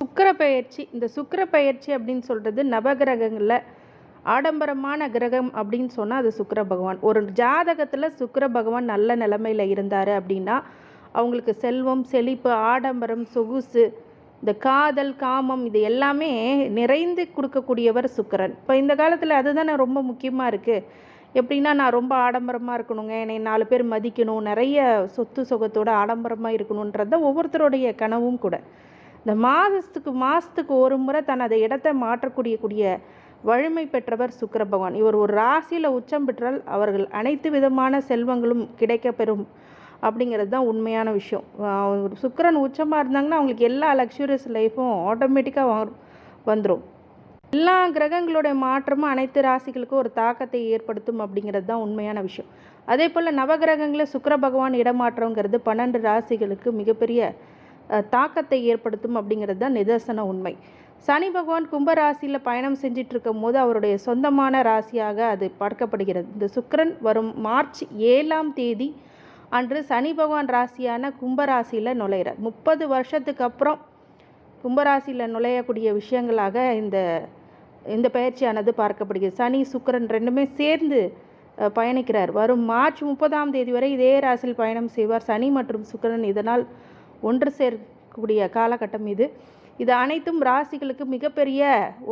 சுக்கிர பயிற்சி இந்த சுக்கிர பயிற்சி அப்படின்னு சொல்கிறது நவகிரகங்களில் ஆடம்பரமான கிரகம் அப்படின்னு சொன்னால் அது சுக்கர பகவான். ஒரு ஜாதகத்தில் சுக்கர பகவான் நல்ல நிலமையில் இருந்தார் அப்படின்னா அவங்களுக்கு செல்வம் செழிப்பு ஆடம்பரம் சொகுசு இந்த காதல் காமம் இது எல்லாமே நிறைந்து கொடுக்கக்கூடியவர் சுக்கரன். இப்போ இந்த காலத்தில் அதுதானே ரொம்ப முக்கியமாக இருக்குது எப்படின்னா நான் ரொம்ப ஆடம்பரமாக இருக்கணுங்க என்னை நாலு பேர் மதிக்கணும் நிறைய சொத்து சுகத்தோட ஆடம்பரமாக இருக்கணுன்றது ஒவ்வொருத்தருடைய கனவும் கூட. இந்த மாதத்துக்கு மாதத்துக்கு ஒரு முறை தனது இடத்தை மாற்றக்கூடிய கூடிய வலிமை பெற்றவர் சுக்கர பகவான். இவர் ஒரு ராசியில் உச்சம் பெற்றால் அவர்கள் அனைத்து விதமான செல்வங்களும் கிடைக்கப்பெறும் அப்படிங்கிறது தான் உண்மையான விஷயம். சுக்கரன் ஒரு சுக்கிரன் உச்சமாக இருந்தாங்கன்னா அவங்களுக்கு எல்லா லக்ஸுரியஸ் லைஃப்பும் ஆட்டோமேட்டிக்காக வந்துடும் எல்லா கிரகங்களுடைய மாற்றமும் அனைத்து ராசிகளுக்கும் ஒரு தாக்கத்தை ஏற்படுத்தும் அப்படிங்கிறது தான் உண்மையான விஷயம். அதே போல் நவகிரகங்களில் சுக்கிர பகவான் இடமாற்றங்கிறது பன்னெண்டு ராசிகளுக்கு மிகப்பெரிய தாக்கத்தை ஏற்படுத்தும் அப்படிங்கிறது தான் நிதர்சன உண்மை. சனி பகவான் கும்பராசியில் பயணம் செஞ்சிட்டு இருக்கும் போது அவருடைய சொந்தமான ராசியாக அது பார்க்கப்படுகிறது. இந்த சுக்கரன் வரும் மார்ச் ஏழாம் தேதி அன்று சனி பகவான் ராசியான கும்பராசியில் நுழையிறார். முப்பது வருஷத்துக்கு அப்புறம் கும்பராசியில் நுழையக்கூடிய விஷயங்களாக இந்த இந்த பயிற்சியானது பார்க்கப்படுகிறது. சனி சுக்கரன் ரெண்டுமே சேர்ந்து பயணிக்கிறார். வரும் மார்ச் முப்பதாம் தேதி வரை இதே ராசியில் பயணம் செய்வார். சனி மற்றும் சுக்கிரன் இதனால் ஒன்று சேர்க்கக்கூடிய காலகட்டம் இது. இது அனைத்தும் ராசிகளுக்கு மிகப்பெரிய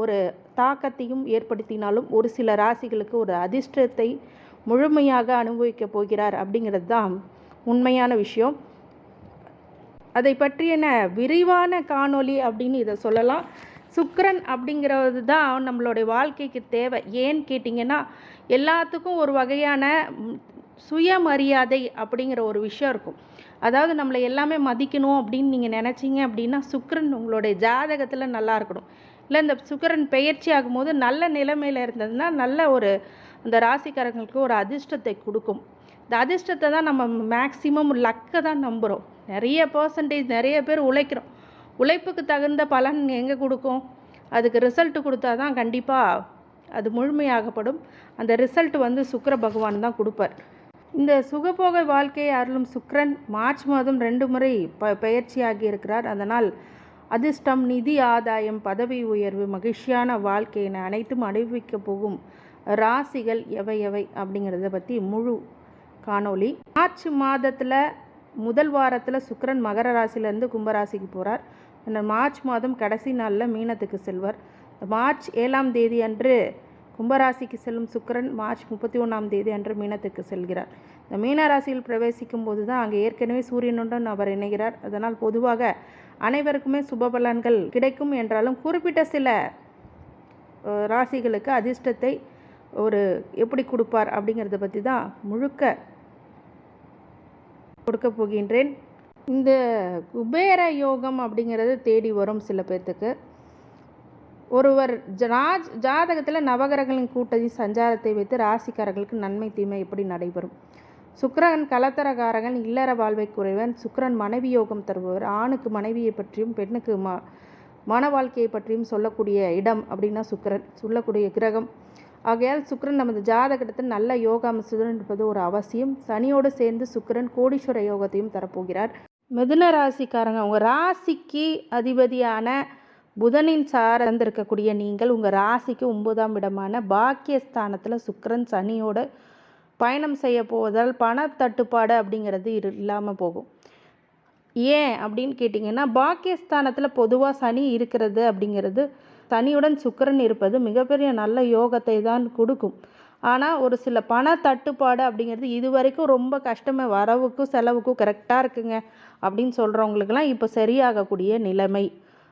ஒரு தாக்கத்தையும் ஏற்படுத்தினாலும் ஒரு சில ராசிகளுக்கு ஒரு அதிர்ஷ்டத்தை முழுமையாக அனுபவிக்கப் போகிறார் அப்படிங்கிறது தான் உண்மையான விஷயம். அதை பற்றியன விரிவான காணொளி அப்படின்னு இதை சொல்லலாம். சுக்கரன் அப்படிங்கிறது தான் நம்மளுடைய வாழ்க்கைக்கு தேவை. ஏன்னு கேட்டிங்கன்னா எல்லாத்துக்கும் ஒரு வகையான சுயமரியாதை அப்படிங்கிற ஒரு விஷயம் இருக்கும். அதாவது நம்மளை எல்லாமே மதிக்கணும் அப்படின்னு நீங்கள் நினச்சிங்க அப்படின்னா சுக்கரன் உங்களுடைய ஜாதகத்தில் நல்லா இருக்கணும். இல்லை இந்த சுக்கரன் பெயர்ச்சி ஆகும்போது நல்ல நிலைமையில் இருந்ததுன்னா நல்ல ஒரு அந்த ராசிக்காரங்களுக்கு ஒரு அதிர்ஷ்டத்தை கொடுக்கும். இந்த அதிர்ஷ்டத்தை தான் நம்ம மேக்சிமம் லக்கை தான் நம்புகிறோம் நிறைய பர்சன்டேஜ் நிறைய பேர் உழைக்கிறோம். உழைப்புக்கு தகுந்த பலன் எங்கே கொடுக்கும்? அதுக்கு ரிசல்ட் கொடுத்தா தான் கண்டிப்பாக அது முழுமையாகப்படும். அந்த ரிசல்ட் வந்து சுக்கர பகவான் தான் கொடுப்பார். இந்த சுகபோக வாழ்க்கையை அருளும் சுக்ரன் மார்ச் மாதம் ரெண்டு முறை ப பயிற்சியாகி இருக்கிறார். அதனால் அதிர்ஷ்டம் நிதி ஆதாயம் பதவி உயர்வு மகிழ்ச்சியான வாழ்க்கையின அனைத்தும் அனுபவிக்கப் போகும் ராசிகள் எவை எவை அப்படிங்கிறத பற்றி முழு காணொளி. மார்ச் மாதத்தில் முதல் வாரத்தில் சுக்கரன் மகர ராசிலேருந்து கும்பராசிக்கு போகிறார் பின்னர் மார்ச் மாதம் கடைசி நாளில் மீனத்துக்கு செல்வர். மார்ச் ஏழாம் தேதி அன்று கும்பராசிக்கு செல்லும் சுக்கிரன் மார்ச் முப்பத்தி ஒன்றாம் தேதி அன்று மீனத்துக்கு செல்கிறார். இந்த மீன ராசியில் பிரவேசிக்கும் போது தான் அங்கே ஏற்கனவே சூரியனுடன் அவர் இணைகிறார். அதனால் பொதுவாக அனைவருக்குமே சுப பலன்கள் கிடைக்கும் என்றாலும் குறிப்பிட்ட சில ராசிகளுக்கு அதிர்ஷ்டத்தை ஒரு எப்படி கொடுப்பார் அப்படிங்கிறத பற்றி தான் முழுக்க கொடுக்க போகின்றேன். இந்த குபேர யோகம் அப்படிங்கிறது தேடி வரும் சில பேர்த்துக்கு. ஒருவர் ஜாஜ் ஜாதகத்தில் நவகிரகங்களின் கூட்டதி சஞ்சாரத்தை வைத்து ராசிக்காரர்களுக்கு நன்மை தீமை எப்படி நடைபெறும்? சுக்கரன் கலத்தரகாரகன் இல்லற வாழ்வை குறைவன் சுக்கிரன் மனைவி யோகம் தருபவர் ஆணுக்கு மனைவியை பற்றியும் பெண்ணுக்கு ம மன வாழ்க்கையை பற்றியும் சொல்லக்கூடிய இடம் அப்படின்னா சுக்கிரன் சொல்லக்கூடிய கிரகம். ஆகையால் சுக்கிரன் நமது ஜாதகத்தில் நல்ல யோக அம்சத்துடன் இருப்பது ஒரு அவசியம். சனியோடு சேர்ந்து சுக்கிரன் கோடீஸ்வர யோகத்தையும் தரப்போகிறார். மிதுன ராசிக்காரங்க உங்கள் ராசிக்கு அதிபதியான புதனின் சார்ந்திருக்கக்கூடிய நீங்கள் உங்கள் ராசிக்கு ஒன்பதாம் இடமான பாக்கியஸ்தானத்தில் சுக்கரன் சனியோட பயணம் செய்ய போவதால் பணத்தட்டுப்பாடு அப்படிங்கிறது இல்லாமல் போகும். ஏன் அப்படின்னு கேட்டிங்கன்னா பாக்கியஸ்தானத்தில் பொதுவாக சனி இருக்கிறது அப்படிங்கிறது சனியுடன் சுக்கரன் இருப்பது மிகப்பெரிய நல்ல யோகத்தை தான் கொடுக்கும். ஆனால் ஒரு சில பண தட்டுப்பாடு அப்படிங்கிறது இது வரைக்கும் ரொம்ப கஷ்டமே வரவுக்கும் செலவுக்கும் கரெக்டாக இருக்குங்க அப்படின்னு சொல்கிறவங்களுக்கெல்லாம் இப்போ சரியாகக்கூடிய நிலைமை.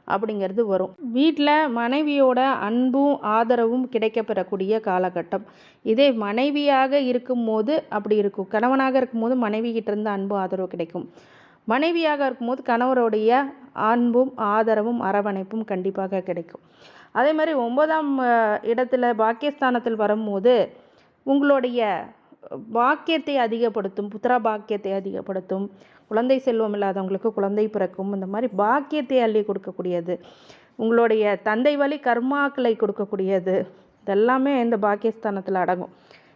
அப்படிங்கிறது வரும். வீட்டில் மனைவியோட அன்பும் ஆதரவும் கிடைக்கப்பெறக்கூடிய காலகட்டம். இதே மனைவியாக இருக்கும்போது அப்படி இருக்கும். கணவனாக இருக்கும்போது மனைவிகிட்டேருந்து அன்பும் ஆதரவு கிடைக்கும். மனைவியாக இருக்கும்போது கணவருடைய அன்பும் ஆதரவும் அரவணைப்பும் கண்டிப்பாக கிடைக்கும். அதே மாதிரி ஒன்பதாம் இடத்துல பாக்கியஸ்தானத்தில் வரும்போது உங்களுடைய பாக்கியத்தை அதிகப்படுத்தும் புத்திரா பாக்கியத்தை அதிகப்படுத்தும் குழந்தை செல்வம் இல்லாதவங்களுக்கு குழந்தை பிறக்கும் இந்த மாதிரி பாக்கியத்தை அள்ளி கொடுக்கக்கூடியது. உங்களுடைய தந்தை வழி கர்மாக்களை கொடுக்கக்கூடியது. இதெல்லாமே இந்த பாக்கியஸ்தானத்தில் அடங்கும்.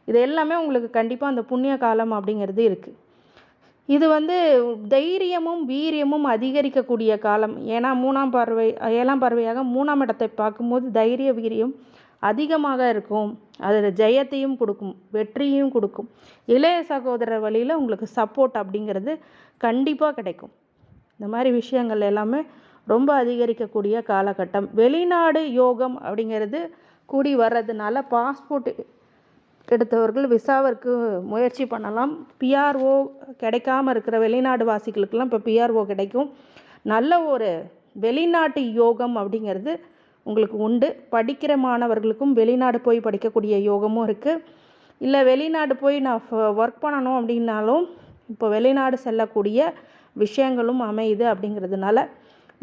இது எல்லாமே உங்களுக்கு கண்டிப்பாக அந்த புண்ணிய காலம் அப்படிங்கிறது இருக்குது இது வந்து தைரியமும் வீரியமும் அதிகரிக்கக்கூடிய காலம். ஏன்னா மூணாம் பார்வை ஏழாம் பார்வையாக மூணாம் இடத்தை பார்க்கும்போது தைரிய வீரியம் அதிகமாக இருக்கும். அதில் ஜெயத்தையும் கொடுக்கும் வெற்றியும் கொடுக்கும். இளைய சகோதரர் வழியில் உங்களுக்கு சப்போர்ட் அப்படிங்கிறது கண்டிப்பாக கிடைக்கும். இந்த மாதிரி விஷயங்கள் எல்லாமே ரொம்ப அதிகரிக்கக்கூடிய காலகட்டம். வெளிநாடு யோகம் அப்படிங்கிறது கூடி வர்றதுனால பாஸ்போர்ட் எடுத்தவர்கள் விசாவிற்கு முயற்சி பண்ணலாம். பிஆர்ஓ கிடைக்காம இருக்கிற வெளிநாடு வாசிகளுக்கெல்லாம் இப்போ பிஆர்ஓ கிடைக்கும். நல்ல ஒரு வெளிநாட்டு யோகம் அப்படிங்கிறது உங்களுக்கு உண்டு. படிக்கிற மாணவர்களுக்கும் வெளிநாடு போய் படிக்கக்கூடிய யோகமும் இருக்குது இல்லை வெளிநாடு போய் நான் ஒர்க் பண்ணணும் அப்படின்னாலும் இப்போ வெளிநாடு செல்லக்கூடிய விஷயங்களும் அமையுது அப்படிங்கிறதுனால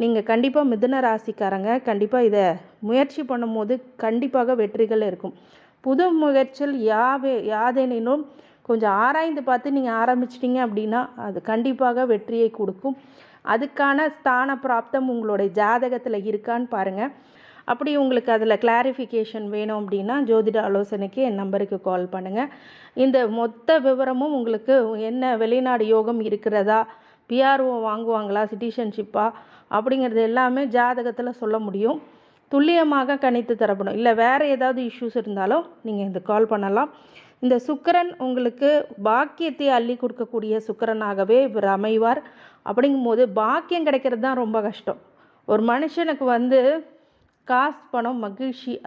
நீங்கள் கண்டிப்பாக மிதுன ராசிக்காரங்க கண்டிப்பாக இதை முயற்சி பண்ணும்போது கண்டிப்பாக வெற்றிகள் இருக்கும். புது முயற்சியில் யாவே யாதெனினும் கொஞ்சம் ஆராய்ந்து பார்த்து நீங்கள் ஆரம்பிச்சிட்டிங்க அப்படின்னா அது கண்டிப்பாக வெற்றியை கொடுக்கும். அதுக்கான ஸ்தான பிராப்தம் உங்களுடைய ஜாதகத்தில் இருக்கான்னு பாருங்கள் அப்படி உங்களுக்கு அதில் கிளாரிஃபிகேஷன் வேணும் அப்படின்னா ஜோதிட ஆலோசனைக்கு என் நம்பருக்கு கால் பண்ணுங்கள் இந்த மொத்த விவரமும் உங்களுக்கு என்ன வெளிநாடு யோகம் இருக்கிறதா பிஆர்ஓ வாங்குவாங்களா சிட்டிசன்ஷிப்பா அப்படிங்கிறது எல்லாமே ஜாதகத்தில் சொல்ல முடியும். துல்லியமாக கணித்து தரப்படும். இல்லை வேறு ஏதாவது இஷ்யூஸ் இருந்தாலும் நீங்கள் இந்த கால் பண்ணலாம். இந்த சுக்கரன் உங்களுக்கு பாக்கியத்தை அள்ளி கொடுக்கக்கூடிய சுக்கரனாகவே இவர் அமைவார். அப்படிங்கும்போது பாக்கியம் கிடைக்கிறது தான் ரொம்ப கஷ்டம். ஒரு மனுஷனுக்கு வந்து காசு பணம் மகிழ்ச்சி.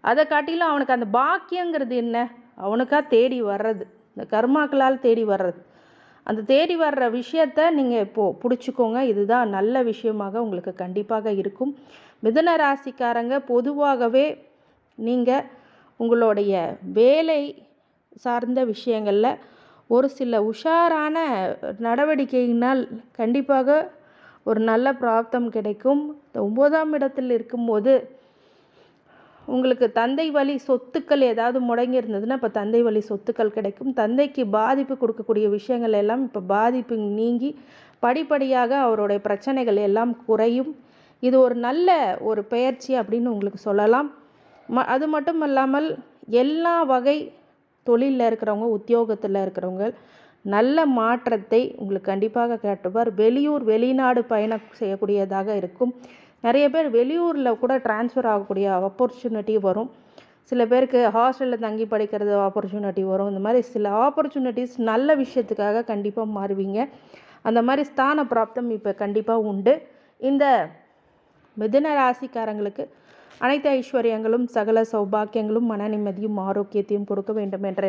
அதை காட்டிலும் அவனுக்கு அந்த பாக்கியங்கிறது என்ன? அவனுக்காக தேடி வர்றது. இந்த கர்மாக்களால் தேடி வர்றது. அந்த தேடி வர்ற விஷயத்த நீங்கள் இப்போது பிடிச்சிக்கோங்க. இதுதான் நல்ல விஷயமாக உங்களுக்கு கண்டிப்பாக இருக்கும். மிதன ராசிக்காரங்க பொதுவாகவே நீங்கள் உங்களுடைய வேலை சார்ந்த விஷயங்களில் ஒரு சில உஷாரான நடவடிக்கையினால் கண்டிப்பாக ஒரு நல்ல பிராப்தம் கிடைக்கும். இந்த இடத்தில் இருக்கும்போது உங்களுக்கு தந்தை வழி சொத்துக்கள் ஏதாவது முடங்கி இருந்ததுன்னா இப்போ தந்தை வழி சொத்துக்கள் கிடைக்கும். தந்தைக்கு பாதிப்பு கொடுக்கக்கூடிய விஷயங்கள் எல்லாம் இப்போ பாதிப்பு நீங்கி படிப்படியாக அவருடைய பிரச்சனைகள் எல்லாம் குறையும். இது ஒரு நல்ல ஒரு பெயர்ச்சி அப்படின்னு உங்களுக்கு சொல்லலாம். ம அது மட்டும் இல்லாமல் எல்லா வகை தொழிலில் இருக்கிறவங்க உத்தியோகத்தில் இருக்கிறவங்க நல்ல மாற்றத்தை உங்களுக்கு கண்டிப்பாக காட்டுவார். வெளியூர் வெளிநாடு பயணம் செய்யக்கூடியதாக இருக்கும். நிறைய பேர் வெளியூரில் கூட ட்ரான்ஸ்ஃபர் ஆகக்கூடிய ஆப்பர்ச்சுனிட்டி வரும். சில பேருக்கு ஹாஸ்டலில் தங்கி படிக்கிறது ஆப்பர்ச்சுனிட்டி வரும். இந்த மாதிரி சில ஆப்பர்ச்சுனிட்டிஸ் நல்ல விஷயத்துக்காக கண்டிப்பாக மாறுவீங்க. அந்த மாதிரி ஸ்தான பிராப்தம் இப்போ கண்டிப்பாக உண்டு. இந்த மிதுன ராசிக்காரங்களுக்கு அனைத்து ஐஸ்வர்யங்களும் சகல சௌபாக்கியங்களும் மன நிம்மதியும் ஆரோக்கியத்தையும் கொடுக்க வேண்டும் என்று